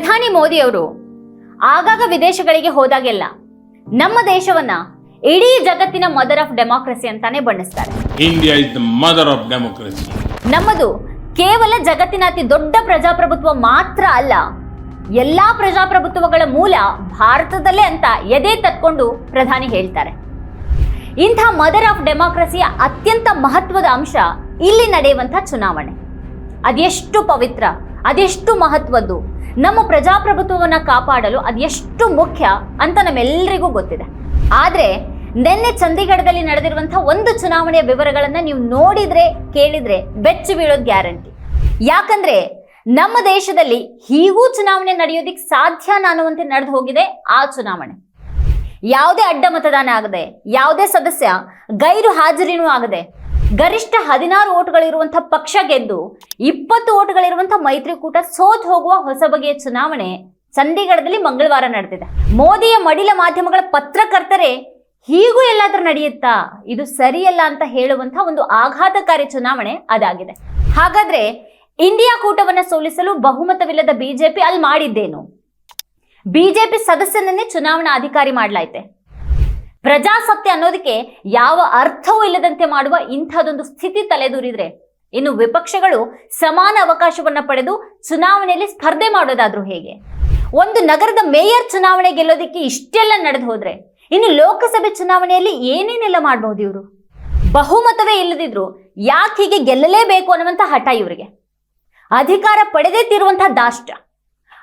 ಪ್ರಧಾನಿ ಮೋದಿಯವರು ಆಗಾಗ ವಿದೇಶಗಳಿಗೆ ಹೋದಾಗೆಲ್ಲ ನಮ್ಮ ದೇಶವನ್ನ ಇಡೀ ಜಗತ್ತಿನ ಮದರ್ ಆಫ್ ಡೆಮಾಕ್ರಸಿ ಅಂತಾನೆ ಬಣ್ಣಿಸ್ತಾರೆ. India is the mother of democracy ನಮ್ಮದು ಕೇವಲ ಜಗತ್ತಿನ ಅತಿ ದೊಡ್ಡ ಪ್ರಜಾಪ್ರಭುತ್ವ ಮಾತ್ರ ಅಲ್ಲ ಎಲ್ಲಾ ಪ್ರಜಾಪ್ರಭುತ್ವಗಳ ಮೂಲ ಭಾರತದಲ್ಲೇ ಅಂತ ಎದೆ ತತ್ಕೊಂಡು ಪ್ರಧಾನಿ ಹೇಳ್ತಾರೆ. ಇಂಥ ಮದರ್ ಆಫ್ ಡೆಮಾಕ್ರಸಿಯ ಅತ್ಯಂತ ಮಹತ್ವದ ಅಂಶ ಇಲ್ಲಿ ನಡೆಯುವಂಥ ಚುನಾವಣೆ. ಅದೆಷ್ಟು ಪವಿತ್ರ ಅದೆಷ್ಟು ಮಹತ್ವದ್ದು ನಮ್ಮ ಪ್ರಜಾಪ್ರಭುತ್ವವನ್ನು ಕಾಪಾಡಲು ಅದೆಷ್ಟು ಮುಖ್ಯ ಅಂತ ನಮ್ಮೆಲ್ಲರಿಗೂ ಗೊತ್ತಿದೆ. ಆದರೆ ನಿನ್ನೆ ಚಂಡೀಗಢದಲ್ಲಿ ನಡೆದಿರುವಂಥ ಒಂದು ಚುನಾವಣೆಯ ವಿವರಗಳನ್ನು ನೀವು ನೋಡಿದರೆ, ಕೇಳಿದರೆ ಬೆಚ್ಚಿ ಬೀಳೋದು ಗ್ಯಾರಂಟಿ. ಯಾಕಂದ್ರೆ ನಮ್ಮ ದೇಶದಲ್ಲಿ ಹೀಗೂ ಚುನಾವಣೆ ನಡೆಯೋದಿಕ್ಕೆ ಸಾಧ್ಯ ಅನ್ನುವಂತೆ ನಡೆದು ಹೋಗಿದೆ ಆ ಚುನಾವಣೆ. ಯಾವುದೇ ಅಡ್ಡ ಮತದಾನ ಆಗದೆ, ಯಾವುದೇ ಸದಸ್ಯ ಗೈರು ಹಾಜರಿನೂ ಆಗದೆ ಗರಿಷ್ಠ ಹದಿನಾರು ಓಟ್ಗಳಿರುವಂತಹ ಪಕ್ಷ ಗೆದ್ದು ಇಪ್ಪತ್ತು ಓಟ್ಗಳಿರುವಂತಹ ಮೈತ್ರಿಕೂಟ ಸೋತ್ ಹೋಗುವ ಹೊಸ ಬಗೆಯ ಚುನಾವಣೆ ಚಂಡೀಗಢದಲ್ಲಿ ಮಂಗಳವಾರ ನಡೆದಿದೆ. ಮೋದಿಯ ಮಡಿಲ ಮಾಧ್ಯಮಗಳ ಪತ್ರಕರ್ತರೇ, ಹೀಗೂ ಎಲ್ಲಾದ್ರೂ ನಡೆಯುತ್ತಾ? ಇದು ಸರಿಯಲ್ಲ ಅಂತ ಹೇಳುವಂತಹ ಒಂದು ಆಘಾತಕಾರಿ ಚುನಾವಣೆ ಅದಾಗಿದೆ. ಹಾಗಾದ್ರೆ ಇಂಡಿಯಾ ಕೂಟವನ್ನು ಸೋಲಿಸಲು ಬಹುಮತವಿಲ್ಲದ ಬಿಜೆಪಿ ಅಲ್ಲಿ ಮಾಡಿದ್ದೇನು? ಬಿಜೆಪಿ ಸದಸ್ಯನನ್ನೇ ಚುನಾವಣಾ ಅಧಿಕಾರಿ ಮಾಡಲಾಯ್ತೆ. ಪ್ರಜಾಸತ್ತೆ ಅನ್ನೋದಕ್ಕೆ ಯಾವ ಅರ್ಥವೂ ಇಲ್ಲದಂತೆ ಮಾಡುವ ಇಂಥದೊಂದು ಸ್ಥಿತಿ ತಲೆದೂರಿದ್ರೆ ಇನ್ನು ವಿಪಕ್ಷಗಳು ಸಮಾನ ಅವಕಾಶವನ್ನ ಪಡೆದು ಚುನಾವಣೆಯಲ್ಲಿ ಸ್ಪರ್ಧೆ ಮಾಡೋದಾದ್ರೂ ಹೇಗೆ? ಒಂದು ನಗರದ ಮೇಯರ್ ಚುನಾವಣೆ ಗೆಲ್ಲೋದಕ್ಕೆ ಇಷ್ಟೆಲ್ಲ ನಡೆದು ಹೋದ್ರೆ ಇನ್ನು ಲೋಕಸಭೆ ಚುನಾವಣೆಯಲ್ಲಿ ಏನೇನೆಲ್ಲ ಮಾಡಬಹುದು ಇವರು? ಬಹುಮತವೇ ಇಲ್ಲದಿದ್ರು ಯಾಕೆ ಹೀಗೆ ಗೆಲ್ಲಲೇಬೇಕು ಅನ್ನುವಂಥ ಹಠ ಇವರಿಗೆ. ಅಧಿಕಾರ ಪಡೆದೇ ತೀರುವಂತಹ ದಾಷ್ಟ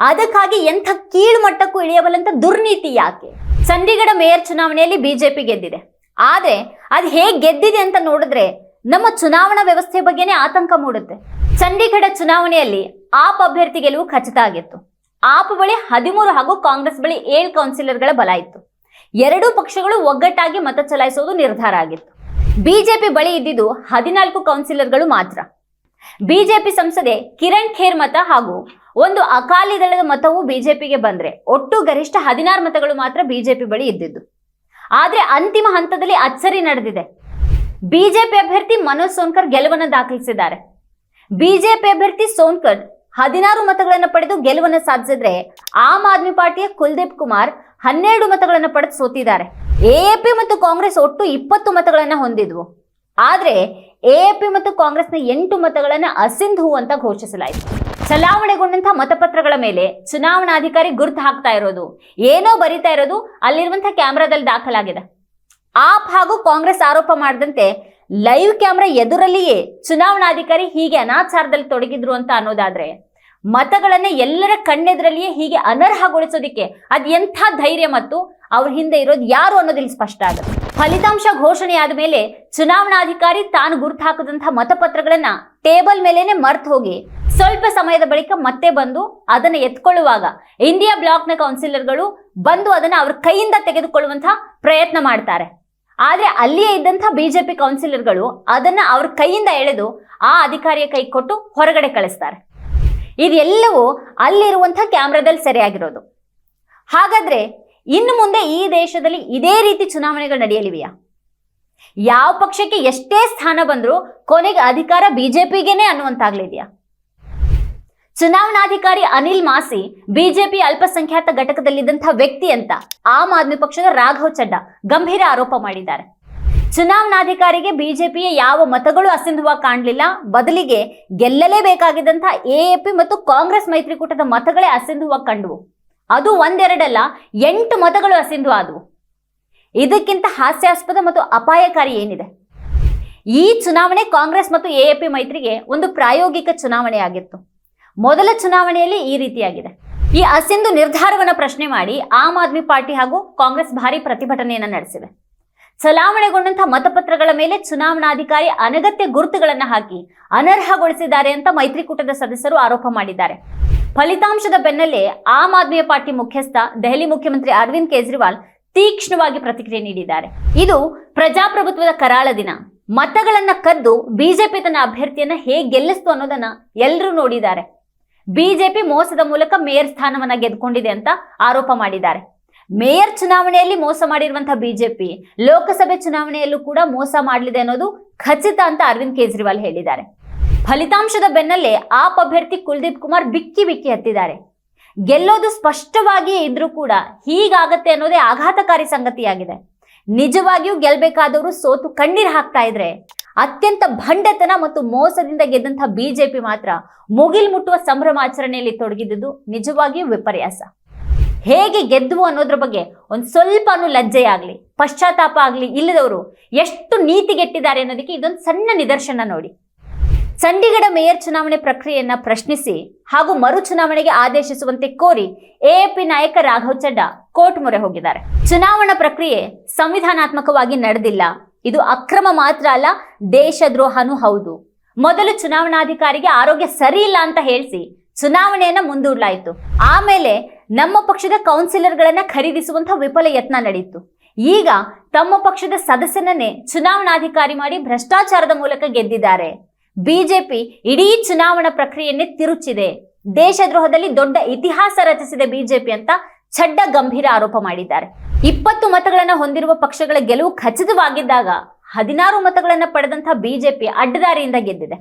ಅದಕ್ಕಾಗಿ ಎಂಥ ಕೀಳು ಮಟ್ಟಕ್ಕೂ ಇಳಿಯಬಲ್ಲಂತ ದುರ್ನೀತಿ ಯಾಕೆ? ಚಂಡೀಗಢ ಮೇಯರ್ ಚುನಾವಣೆಯಲ್ಲಿ ಬಿಜೆಪಿ ಗೆದ್ದಿದೆ. ಆದ್ರೆ ಅದು ಹೇಗೆ ಗೆದ್ದಿದೆ ಅಂತ ನೋಡಿದ್ರೆ ನಮ್ಮ ಚುನಾವಣಾ ವ್ಯವಸ್ಥೆ ಬಗ್ಗೆನೇ ಆತಂಕ ಮೂಡುತ್ತೆ. ಚಂಡೀಗಢ ಚುನಾವಣೆಯಲ್ಲಿ ಆಪ್ ಅಭ್ಯರ್ಥಿ ಗೆಲುವು ಖಚಿತ ಆಗಿತ್ತು. ಆಪ್ ಬಳಿ ಹದಿಮೂರು ಹಾಗೂ ಕಾಂಗ್ರೆಸ್ ಬಳಿ ಏಳು ಕೌನ್ಸಿಲರ್ಗಳ ಬಲ ಇತ್ತು. ಎರಡೂ ಪಕ್ಷಗಳು ಒಗ್ಗಟ್ಟಾಗಿ ಮತ ಚಲಾಯಿಸುವುದು ನಿರ್ಧಾರ ಆಗಿತ್ತು. ಬಿಜೆಪಿ ಬಳಿ ಇದ್ದಿದ್ದು ಹದಿನಾಲ್ಕು ಕೌನ್ಸಿಲರ್ಗಳು ಮಾತ್ರ. ಬಿಜೆಪಿ ಸಂಸದೆ ಕಿರಣ್ ಖೇರ್ ಮತ ಹಾಗೂ ಒಂದು ಅಕಾಲಿ ದಳದ ಮತವು ಬಿಜೆಪಿಗೆ ಬಂದ್ರೆ ಒಟ್ಟು ಗರಿಷ್ಠ ಹದಿನಾರು ಮತಗಳು ಮಾತ್ರ ಬಿಜೆಪಿ ಬಳಿ ಇದ್ದಿದ್ದು. ಆದ್ರೆ ಅಂತಿಮ ಹಂತದಲ್ಲಿ ಅಚ್ಚರಿ ನಡೆದಿದೆ. ಬಿಜೆಪಿ ಅಭ್ಯರ್ಥಿ ಮನೋಜ್ ಸೋನ್ಕರ್ ಗೆಲುವನ್ನು ದಾಖಲಿಸಿದ್ದಾರೆ. ಬಿಜೆಪಿ ಅಭ್ಯರ್ಥಿ ಸೋನ್ಕರ್ ಹದಿನಾರು ಮತಗಳನ್ನು ಪಡೆದು ಗೆಲುವನ್ನು ಸಾಧಿಸಿದ್ರೆ ಆಮ್ ಆದ್ಮಿ ಪಾರ್ಟಿಯ ಕುಲ್ದೀಪ್ ಕುಮಾರ್ ಹನ್ನೆರಡು ಮತಗಳನ್ನು ಪಡೆದು ಸೋತಿದ್ದಾರೆ. ಎಎಪಿ ಮತ್ತು ಕಾಂಗ್ರೆಸ್ ಒಟ್ಟು ಇಪ್ಪತ್ತು ಮತಗಳನ್ನು ಹೊಂದಿದ್ವು. ಆದರೆ ಎಎಪಿ ಮತ್ತು ಕಾಂಗ್ರೆಸ್ನ ಎಂಟು ಮತಗಳನ್ನು ಅಸಿಂಧು ಅಂತ ಘೋಷಿಸಲಾಯಿತು. ಚಲಾವಣೆಗೊಂಡಂತಹ ಮತಪತ್ರಗಳ ಮೇಲೆ ಚುನಾವಣಾಧಿಕಾರಿ ಗುರುತು ಹಾಕ್ತಾ ಇರೋದು. ಏನೋ ಬರಿತಾ ಇರೋದು ಅಲ್ಲಿರುವಂತಹ ಕ್ಯಾಮ್ರಾದಲ್ಲಿ ದಾಖಲಾಗಿದೆ. ಆಪ್ ಹಾಗೂ ಕಾಂಗ್ರೆಸ್ ಆರೋಪ ಮಾಡದಂತೆ ಲೈವ್ ಕ್ಯಾಮ್ರಾ ಎದುರಲ್ಲಿಯೇ ಚುನಾವಣಾಧಿಕಾರಿ ಹೀಗೆ ಅನಾಚಾರದಲ್ಲಿ ತೊಡಗಿದ್ರು ಅಂತ ಅನ್ನೋದಾದ್ರೆ, ಮತಗಳನ್ನ ಎಲ್ಲರ ಕಣ್ಣೆದರಲ್ಲಿಯೇ ಹೀಗೆ ಅನರ್ಹಗೊಳಿಸೋದಿಕ್ಕೆ ಅದ್ ಎಂಥ ಧೈರ್ಯ ಮತ್ತು ಅವ್ರ ಹಿಂದೆ ಇರೋದು ಯಾರು ಅನ್ನೋದಿಲ್ಲಿ ಸ್ಪಷ್ಟ ಆಗುತ್ತೆ. ಫಲಿತಾಂಶ ಘೋಷಣೆ ಆದ ಮೇಲೆ ಚುನಾವಣಾಧಿಕಾರಿ ತಾನು ಗುರುತು ಹಾಕದಂತಹ ಮತಪತ್ರಗಳನ್ನ ಟೇಬಲ್ ಮೇಲೇನೆ ಮರ್ತು ಹೋಗಿ ಸ್ವಲ್ಪ ಸಮಯದ ಬಳಿಕ ಮತ್ತೆ ಬಂದು ಅದನ್ನ ಎತ್ಕೊಳ್ಳುವಾಗ ಇಂಡಿಯಾ ಬ್ಲಾಕ್ನ ಕೌನ್ಸಿಲರ್ಗಳು ಬಂದು ಅದನ್ನ ಅವ್ರ ಕೈಯಿಂದ ತೆಗೆದುಕೊಳ್ಳುವಂತಹ ಪ್ರಯತ್ನ ಮಾಡ್ತಾರೆ. ಆದರೆ ಅಲ್ಲಿಯೇ ಇದ್ದಂಥ ಬಿಜೆಪಿ ಕೌನ್ಸಿಲರ್ಗಳು ಅದನ್ನ ಅವ್ರ ಕೈಯಿಂದ ಎಳೆದು ಆ ಅಧಿಕಾರಿಯ ಕೈ ಕೊಟ್ಟು ಹೊರಗಡೆ ಕಳಿಸ್ತಾರೆ. ಇದೆಲ್ಲವೂ ಅಲ್ಲಿರುವಂಥ ಕ್ಯಾಮ್ರಾದಲ್ಲಿ ಸರಿಯಾಗಿರೋದು. ಹಾಗಾದ್ರೆ ಇನ್ನು ಮುಂದೆ ಈ ದೇಶದಲ್ಲಿ ಇದೇ ರೀತಿ ಚುನಾವಣೆಗಳು ನಡೆಯಲಿವೆಯಾ? ಯಾವ ಪಕ್ಷಕ್ಕೆ ಎಷ್ಟೇ ಸ್ಥಾನ ಬಂದರೂ ಕೊನೆಗೆ ಅಧಿಕಾರ ಬಿಜೆಪಿಗೇನೆ ಅನ್ನುವಂತಾಗ್ಲಿದೆಯಾ? ಚುನಾವಣಾಧಿಕಾರಿ ಅನಿಲ್ ಮಾಸಿ, ಬಿಜೆಪಿ ಅಲ್ಪಸಂಖ್ಯಾತ ಘಟಕದಲ್ಲಿದ್ದಂಥ ವ್ಯಕ್ತಿ ಅಂತ ಆಮ್ ಆದ್ಮಿ ಪಕ್ಷದ ರಾಘವ್ ಚಡ್ಡಾ ಗಂಭೀರ ಆರೋಪ ಮಾಡಿದ್ದಾರೆ. ಚುನಾವಣಾಧಿಕಾರಿಗೆ ಬಿಜೆಪಿಯ ಯಾವ ಮತಗಳು ಅಸಿಂಧುವ ಕಾಣಲಿಲ್ಲ. ಬದಲಿಗೆ ಗೆಲ್ಲಲೇಬೇಕಾಗಿದ್ದಂಥ ಎಎಪಿ ಮತ್ತು ಕಾಂಗ್ರೆಸ್ ಮೈತ್ರಿಕೂಟದ ಮತಗಳೇ ಅಸಿಂಧುವ ಕಂಡವು. ಅದು ಒಂದೆರಡಲ್ಲ, ಎಂಟು ಮತಗಳು ಅಸಿಂಧು ಆದವು. ಇದಕ್ಕಿಂತ ಹಾಸ್ಯಾಸ್ಪದ ಮತ್ತು ಅಪಾಯಕಾರಿ ಏನಿದೆ? ಈ ಚುನಾವಣೆ ಕಾಂಗ್ರೆಸ್ ಮತ್ತು ಎಎಪಿ ಮೈತ್ರಿಗೆ ಒಂದು ಪ್ರಾಯೋಗಿಕ ಚುನಾವಣೆ ಆಗಿತ್ತು ಮೊದಲ ಚುನಾವಣೆಯಲ್ಲಿ ಈ ರೀತಿಯಾಗಿದೆ. ಈ ಅಸಿಂಧು ನಿರ್ಧಾರವನ್ನು ಪ್ರಶ್ನೆ ಮಾಡಿ ಆಮ್ ಆದ್ಮಿ ಪಾರ್ಟಿ ಹಾಗೂ ಕಾಂಗ್ರೆಸ್ ಭಾರಿ ಪ್ರತಿಭಟನೆಯನ್ನು ನಡೆಸಿವೆ. ಚಲಾವಣೆಗೊಂಡಂತಹ ಮತಪತ್ರಗಳ ಮೇಲೆ ಚುನಾವಣಾಧಿಕಾರಿ ಅನಗತ್ಯ ಗುರುತುಗಳನ್ನು ಹಾಕಿ ಅನರ್ಹಗೊಳಿಸಿದ್ದಾರೆ ಅಂತ ಮೈತ್ರಿಕೂಟದ ಸದಸ್ಯರು ಆರೋಪ ಮಾಡಿದ್ದಾರೆ. ಫಲಿತಾಂಶದ ಬೆನ್ನಲ್ಲೇ ಆಮ್ ಆದ್ಮಿ ಪಾರ್ಟಿ ಮುಖ್ಯಸ್ಥ, ದೆಹಲಿ ಮುಖ್ಯಮಂತ್ರಿ ಅರವಿಂದ್ ಕೇಜ್ರಿವಾಲ್ ತೀಕ್ಷ್ಣವಾಗಿ ಪ್ರತಿಕ್ರಿಯೆ ನೀಡಿದ್ದಾರೆ. ಇದು ಪ್ರಜಾಪ್ರಭುತ್ವದ ಕರಾಳ ದಿನ. ಮತಗಳನ್ನ ಕದ್ದು ಬಿಜೆಪಿ ತನ್ನ ಅಭ್ಯರ್ಥಿಯನ್ನ ಹೇಗೆ ಗೆಲ್ಲಿಸ್ತು ಅನ್ನೋದನ್ನ ಎಲ್ಲರೂ ನೋಡಿದ್ದಾರೆ. ಬಿಜೆಪಿ ಮೋಸದ ಮೂಲಕ ಮೇಯರ್ ಸ್ಥಾನವನ್ನ ಗೆದ್ಕೊಂಡಿದೆ ಅಂತ ಆರೋಪ ಮಾಡಿದ್ದಾರೆ. ಮೇಯರ್ ಚುನಾವಣೆಯಲ್ಲಿ ಮೋಸ ಮಾಡಿರುವಂತಹ ಬಿಜೆಪಿ, ಲೋಕಸಭೆ ಚುನಾವಣೆಯಲ್ಲೂ ಕೂಡ ಮೋಸ ಮಾಡಲಿದೆ ಅನ್ನೋದು ಖಚಿತ ಅಂತ ಅರವಿಂದ್ ಕೇಜ್ರಿವಾಲ್ ಹೇಳಿದ್ದಾರೆ. ಫಲಿತಾಂಶದ ಬೆನ್ನಲ್ಲೇ ಆಪ್ ಅಭ್ಯರ್ಥಿ ಕುಲ್ದೀಪ್ ಕುಮಾರ್ ಬಿಕ್ಕಿ ಬಿಕ್ಕಿ ಹತ್ತಿದ್ದಾರೆ. ಗೆಲ್ಲೋದು ಸ್ಪಷ್ಟವಾಗಿಯೇ ಇದ್ರೂ ಕೂಡ ಹೀಗಾಗತ್ತೆ ಅನ್ನೋದೇ ಆಘಾತಕಾರಿ ಸಂಗತಿಯಾಗಿದೆ. ನಿಜವಾಗಿಯೂ ಗೆಲ್ಬೇಕಾದವರು ಸೋತು ಕಣ್ಣೀರ್ ಹಾಕ್ತಾ ಇದ್ರೆ ಅತ್ಯಂತ ಭಂಡತನ ಮತ್ತು ಮೋಸದಿಂದ ಗೆದ್ದಂತಹ ಬಿಜೆಪಿ ಮಾತ್ರ ಮುಗಿಲ್ ಮುಟ್ಟುವ ಸಂಭ್ರಮಾಚರಣೆಯಲ್ಲಿ ತೊಡಗಿದ್ದುದು ನಿಜವಾಗಿಯೂ ವಿಪರ್ಯಾಸ. ಹೇಗೆ ಗೆದ್ದುವು ಅನ್ನೋದ್ರ ಬಗ್ಗೆ ಒಂದು ಸ್ವಲ್ಪನೂ ಲಜ್ಜೆಯಾಗಲಿ ಪಶ್ಚಾತ್ತಾಪ ಆಗಲಿ ಇಲ್ಲದವರು ಎಷ್ಟು ನೀತಿಗೆಟ್ಟಿದ್ದಾರೆ ಅನ್ನೋದಕ್ಕೆ ಇದೊಂದು ಸಣ್ಣ ನಿದರ್ಶನ ನೋಡಿ. ಚಂಡೀಗಢ ಮೇಯರ್ ಚುನಾವಣೆ ಪ್ರಕ್ರಿಯೆಯನ್ನ ಪ್ರಶ್ನಿಸಿ ಹಾಗೂ ಮರು ಚುನಾವಣೆಗೆ ಆದೇಶಿಸುವಂತೆ ಕೋರಿ ಎಎಪಿ ನಾಯಕ ರಾಘವ್ ಚಡ್ಡಾ ಕೋರ್ಟ್ ಮೊರೆ ಹೋಗಿದ್ದಾರೆ. ಚುನಾವಣಾ ಪ್ರಕ್ರಿಯೆ ಸಂವಿಧಾನಾತ್ಮಕವಾಗಿ ನಡೆದಿಲ್ಲ ಇದು ಅಕ್ರಮ ಮಾತ್ರ ಅಲ್ಲ, ದೇಶದ್ರೋಹನೂ ಹೌದು. ಮೊದಲು ಚುನಾವಣಾಧಿಕಾರಿಗೆ ಆರೋಗ್ಯ ಸರಿ ಇಲ್ಲ ಅಂತ ಹೇಳಿಸಿ ಚುನಾವಣೆಯನ್ನ ಮುಂದೂಡಲಾಯಿತು. ಆಮೇಲೆ ನಮ್ಮ ಪಕ್ಷದ ಕೌನ್ಸಿಲರ್ಗಳನ್ನ ಖರೀದಿಸುವಂತಹ ವಿಫಲ ಯತ್ನ ನಡೆಯಿತು ಈಗ ತಮ್ಮ ಪಕ್ಷದ ಸದಸ್ಯನನ್ನೇ ಚುನಾವಣಾಧಿಕಾರಿ ಮಾಡಿ ಭ್ರಷ್ಟಾಚಾರದ ಮೂಲಕ ಗೆದ್ದಿದ್ದಾರೆ. ಬಿಜೆಪಿ ಇಡೀ ಚುನಾವಣಾ ಪ್ರಕ್ರಿಯೆಯನ್ನೇ ತಿರುಚಿದೆ. ದೇಶದ್ರೋಹದಲ್ಲಿ ದೊಡ್ಡ ಇತಿಹಾಸ ರಚಿಸಿದೆ ಬಿಜೆಪಿ ಅಂತ ಚಡ್ಡ ಗಂಭೀರ ಆರೋಪ ಮಾಡಿದ್ದಾರೆ. ಇಪ್ಪತ್ತು ಮತಗಳನ್ನ ಹೊಂದಿರುವ ಪಕ್ಷಗಳ ಗೆಲುವು ಖಚಿತವಾಗಿದ್ದಾಗ ಹದಿನಾರು ಮತಗಳನ್ನ ಪಡೆದಂತಹ ಬಿಜೆಪಿ ಅಡ್ಡದಾರಿಯಿಂದ ಗೆದ್ದಿದೆ.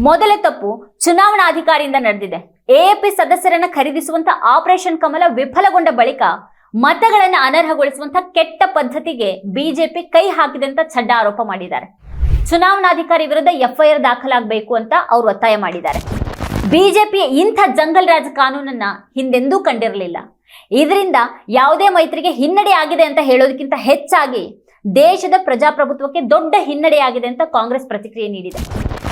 ಮೊದಲ ತಪ್ಪು ಚುನಾವಣಾಧಿಕಾರಿಯಿಂದ ನಡೆದಿದೆ. ಎಎಪಿ ಸದಸ್ಯರನ್ನ ಖರೀದಿಸುವಂತ ಆಪರೇಷನ್ ಕಮಲ ವಿಫಲಗೊಂಡ ಬಳಿಕ ಮತಗಳನ್ನ ಅನರ್ಹಗೊಳಿಸುವಂತಹ ಕೆಟ್ಟ ಪದ್ಧತಿಗೆ ಬಿಜೆಪಿ ಕೈ ಹಾಕಿದೆ ಅಂತ ಚಡ್ಡ ಆರೋಪ ಮಾಡಿದ್ದಾರೆ. ಚುನಾವಣಾಧಿಕಾರಿ ವಿರುದ್ಧ ಎಫ್ಐಆರ್ ದಾಖಲಾಗಬೇಕು ಅಂತ ಅವರು ಒತ್ತಾಯ ಮಾಡಿದ್ದಾರೆ. ಬಿಜೆಪಿಯ ಇಂಥ ಜಂಗಲ್ ರಾಜ್ ಕಾನೂನನ್ನ ಹಿಂದೆಂದೂ ಕಂಡಿರಲಿಲ್ಲ. ಇದರಿಂದ ಯಾವುದೇ ಮೈತ್ರಿಗೆ ಹಿನ್ನಡೆ ಆಗಿದೆ ಅಂತ ಹೇಳೋದಕ್ಕಿಂತ ಹೆಚ್ಚಾಗಿ ದೇಶದ ಪ್ರಜಾಪ್ರಭುತ್ವಕ್ಕೆ ದೊಡ್ಡ ಹಿನ್ನಡೆಯಾಗಿದೆ ಅಂತ ಕಾಂಗ್ರೆಸ್ ಪ್ರತಿಕ್ರಿಯೆ ನೀಡಿದೆ.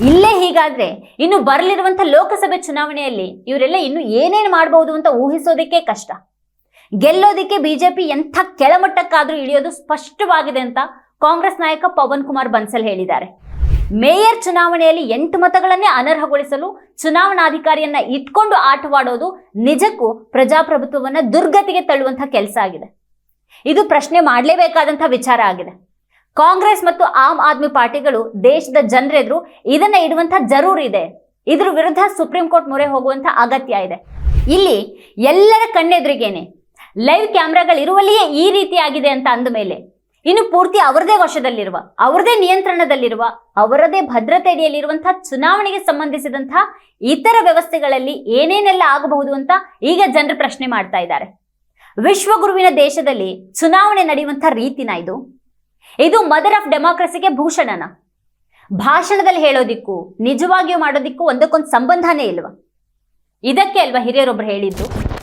ಇಲ್ಲೇ ಹೀಗಾದ್ರೆ ಇನ್ನು ಬರಲಿರುವಂತ ಲೋಕಸಭೆ ಚುನಾವಣೆಯಲ್ಲಿ ಇವರೆಲ್ಲ ಇನ್ನು ಏನೇನು ಮಾಡಬಹುದು ಅಂತ ಊಹಿಸೋದಕ್ಕೆ ಕಷ್ಟ. ಗೆಲ್ಲೋದಿಕ್ಕೆ ಬಿಜೆಪಿ ಎಂಥ ಕೆಳಮಟ್ಟಕ್ಕಾದ್ರೂ ಇಳಿಯೋದು ಸ್ಪಷ್ಟವಾಗಿದೆ ಅಂತ ಕಾಂಗ್ರೆಸ್ ನಾಯಕ ಪವನ್ ಕುಮಾರ್ ಬನ್ಸಲ್ ಹೇಳಿದ್ದಾರೆ. ಮೇಯರ್ ಚುನಾವಣೆಯಲ್ಲಿ ಎಂಟು ಮತಗಳನ್ನೇ ಅನರ್ಹಗೊಳಿಸಲು ಚುನಾವಣಾಧಿಕಾರಿಯನ್ನ ಇಟ್ಕೊಂಡು ಆಟವಾಡೋದು ನಿಜಕ್ಕೂ ಪ್ರಜಾಪ್ರಭುತ್ವವನ್ನ ದುರ್ಗತಿಗೆ ತಳ್ಳುವಂಥ ಕೆಲಸ ಆಗಿದೆ. ಇದು ಪ್ರಶ್ನೆ ಮಾಡಲೇಬೇಕಾದಂಥ ವಿಚಾರ ಆಗಿದೆ. ಕಾಂಗ್ರೆಸ್ ಮತ್ತು ಆಮ್ ಆದ್ಮಿ ಪಾರ್ಟಿಗಳು ದೇಶದ ಜನರೆದುರು ಇದನ್ನ ಇಡುವಂತಹ ಜರೂರ್ ಇದೆ. ಇದ್ರ ವಿರುದ್ಧ ಸುಪ್ರೀಂ ಕೋರ್ಟ್ ಮೊರೆ ಹೋಗುವಂತ ಅಗತ್ಯ ಇದೆ. ಇಲ್ಲಿ ಎಲ್ಲರ ಕಣ್ಣೆದುರಿಗೇನೆ, ಲೈವ್ ಕ್ಯಾಮ್ರಾಗಳಿರುವಲ್ಲಿಯೇ ಈ ರೀತಿ ಆಗಿದೆ ಅಂತ ಅಂದ ಮೇಲೆ ಇನ್ನು ಪೂರ್ತಿ ಅವರದೇ ವಶದಲ್ಲಿರುವ, ಅವರದೇ ನಿಯಂತ್ರಣದಲ್ಲಿರುವ, ಅವರದೇ ಭದ್ರತೆ ಅಡಿಯಲ್ಲಿರುವಂತಹ ಚುನಾವಣೆಗೆ ಸಂಬಂಧಿಸಿದಂತಹ ಇತರ ವ್ಯವಸ್ಥೆಗಳಲ್ಲಿ ಏನೇನೆಲ್ಲ ಆಗಬಹುದು ಅಂತ ಈಗ ಜನರು ಪ್ರಶ್ನೆ ಮಾಡ್ತಾ ಇದ್ದಾರೆ. ವಿಶ್ವಗುರುವಿನ ದೇಶದಲ್ಲಿ ಚುನಾವಣೆ ನಡೆಯುವಂತಹ ರೀತಿನ ಇದು. ಇದು ಮದರ್ ಆಫ್ ಡೆಮಾಕ್ರಸಿಗೆ ಭೂಷಣನ. ಭಾಷಣದಲ್ಲಿ ಹೇಳೋದಿಕ್ಕೂ, ನಿಜವಾಗಿಯೂ ಮಾಡೋದಿಕ್ಕೂ ಒಂದಕ್ಕೊಂದು ಸಂಬಂಧನೇ ಇಲ್ವಾ? ಇದಕ್ಕೆ ಅಲ್ವಾ ಹಿರಿಯರೊಬ್ರು ಹೇಳಿದ್ದು?